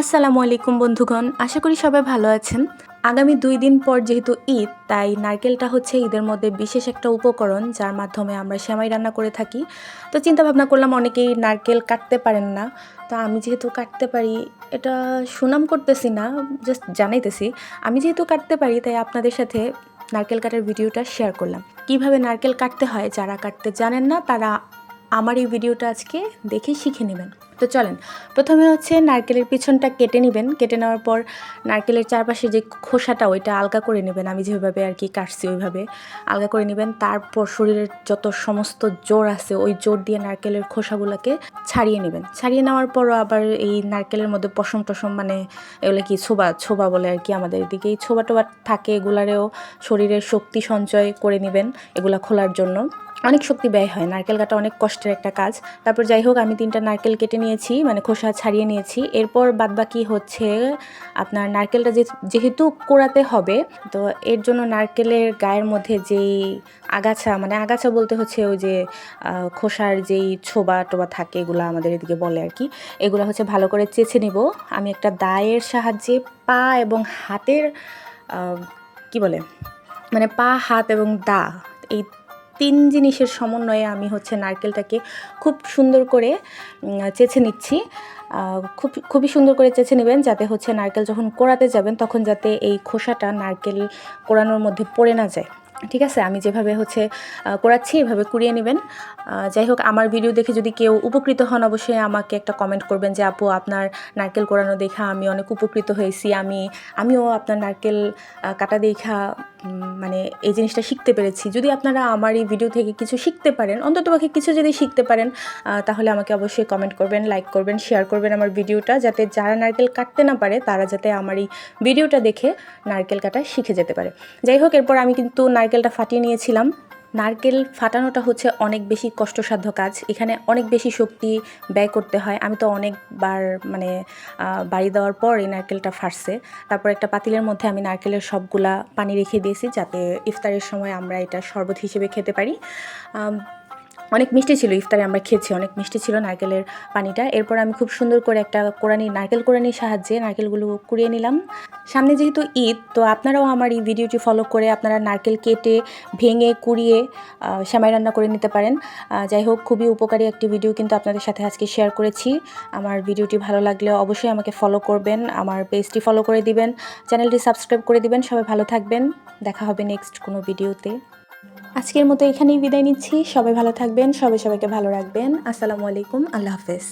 আসসালামু আলাইকুম বন্ধুগণ, আশা করি সবাই ভালো আছেন। আগামী দুই দিন পর যেহেতু ঈদ, তাই নারকেলটা হচ্ছে ঈদের মধ্যে বিশেষ একটা উপকরণ, যার মাধ্যমে আমরা সেমাই রান্না করে থাকি। তো চিন্তা ভাবনা করলাম অনেকেই নারকেল কাটতে পারেন না। তো আমি যেহেতু কাটতে পারি, এটা সুনাম করতেছি না জাস্ট জানাইতেছি। আমি যেহেতু কাটতে পারি, তাই আপনাদের সাথে নারকেল কাটার ভিডিওটা শেয়ার করলাম। কীভাবে নারকেল কাটতে হয়, যারা কাটতে জানেন না, তারা আমার এই ভিডিওটা আজকে দেখে শিখে নেবেন। তো চলেন। প্রথমে হচ্ছে নারকেলের পিছনটা কেটে নেবেন। কেটে নেওয়ার পর নারকেলের চারপাশে যে খোসাটা, ওইটা আলগা করে নেবেন। আমি যেভাবে আর কি কাটছি ওইভাবে আলগা করে নেবেন। তারপর শরীরের যত সমস্ত জোর আছে, ওই জোর দিয়ে নারকেলের খোসাগুলোকে ছাড়িয়ে নেবেন। ছাড়িয়ে নেওয়ার পরও আবার এই নারকেলের মধ্যে পশম টসম মানে এগুলো কি ছোবা ছোবা বলে আর কি আমাদের এদিকে। এই ছোবা টোবা থাকে, এগুলারেও শরীরের শক্তি সঞ্চয় করে নেবেন এগুলা খোলার জন্য। অনেক শক্তি ব্যয় হয়। নারকেল কাটা অনেক কষ্টের একটা কাজ। তারপর যাই হোক, আমি তিনটা নারকেল কেটে নিয়েছি মানে খোসা ছাড়িয়ে নিয়েছি। এরপর বাদবাকি হচ্ছে আপনার নারকেলটা যেহেতু কোড়াতে হবে, তো এর জন্য নারকেলের গায়ের মধ্যে যেই আগাছা মানে আগাছা বলতে হচ্ছে ওই যে খোসার যেই ছোবা টোবা থাকে, এগুলো আমাদের এদিকে বলে আর কি, এগুলো হচ্ছে ভালো করে চেঁচে নিব। আমি একটা দায়ের সাহায্যে পা এবং হাতের কি বলে? মানে পা, হাত এবং দা, এই তিন জিনিসের সমন্বয়ে আমি হচ্ছে নারকেলটাকে খুব সুন্দর করে চেছে নিচ্ছি। খুব, খুবই সুন্দর করে চেছে নেবেন যাতে হচ্ছে নারকেল যখন কোড়াতে যাবেন তখন যাতে এই খোসাটা নারকেল কোড়ানোর মধ্যে পড়ে না যায়। ঠিক আছে? আমি যেভাবে হচ্ছে করাচ্ছি, এভাবে কুড়িয়ে নেবেন। যাই হোক, আমার ভিডিও দেখে যদি কেউ উপকৃত হন, অবশ্যই আমাকে একটা কমেন্ট করবেন যে, আপু, আপনার নারকেল কোড়ানো দেখা আমি অনেক উপকৃত হয়েছি। আমি, আমিও আপনার নারকেল কাটা দেখা মানে এই জিনিসটা শিখতে পেরেছি। যদি আপনারা আমার এই ভিডিও থেকে কিছু শিখতে পারেন অন্তত পক্ষে কিছু যদি শিখতে পারেন তাহলে আমাকে অবশ্যই কমেন্ট করবেন লাইক করবেন শেয়ার করবেন আমার ভিডিওটা, যাতে যারা নারকেল কাটতে না পারে, তারা যাতে আমার এই ভিডিওটা দেখে নারকেল কাটা শিখে যেতে পারে। যাই হোক, এরপর আমি কিন্তু নারকেলটা ফাটিয়ে নিয়েছিলাম। নারকেল ফাটানোটা হচ্ছে অনেক বেশি কষ্টসাধ্য কাজ। এখানে অনেক বেশি শক্তি ব্যয় করতে হয়। আমি তো অনেকবার মানে বাড়ি দেওয়ার পর এই নারকেলটা ফাটছে। তারপর একটা পাতিলের মধ্যে আমি নারকেলের সবগুলা পানি রেখে দিয়েছি যাতে ইফতারের সময় আমরা এটা শরবত হিসেবে খেতে পারি। অনেক মিষ্টি ছিল, ইফতারে আমরা খেয়েছি, অনেক মিষ্টি ছিল নারকেলের পানিটা। এরপর আমি খুব সুন্দর করে একটা কোরআনি নারকেল কোরআনির সাহায্যে নারকেলগুলো কুড়িয়ে নিলাম। সামনে যেহেতু ঈদ, তো আপনারাও আমার এই ভিডিওটি ফলো করে আপনারা নারকেল কেটে, ভেঙে, কুড়িয়ে সেমাই রান্না করে নিতে পারেন। যাই হোক, খুবই উপকারী একটি ভিডিও কিন্তু আপনাদের সাথে আজকে শেয়ার করেছি। আমার ভিডিওটি ভালো লাগলে অবশ্যই আমাকে ফলো করবেন, আমার পেজটি ফলো করে দিবেন চ্যানেলটি সাবস্ক্রাইব করে দিবেন। সবাই ভালো থাকবেন, দেখা হবে নেক্সট কোনো ভিডিওতে আজকের মতো এখানেই বিদায় নিচ্ছি। সবাই ভালো থাকবেন, সবাই সবাইকে ভালো রাখবেন। আসসালামু আলাইকুম, আল্লাহ হাফেজ।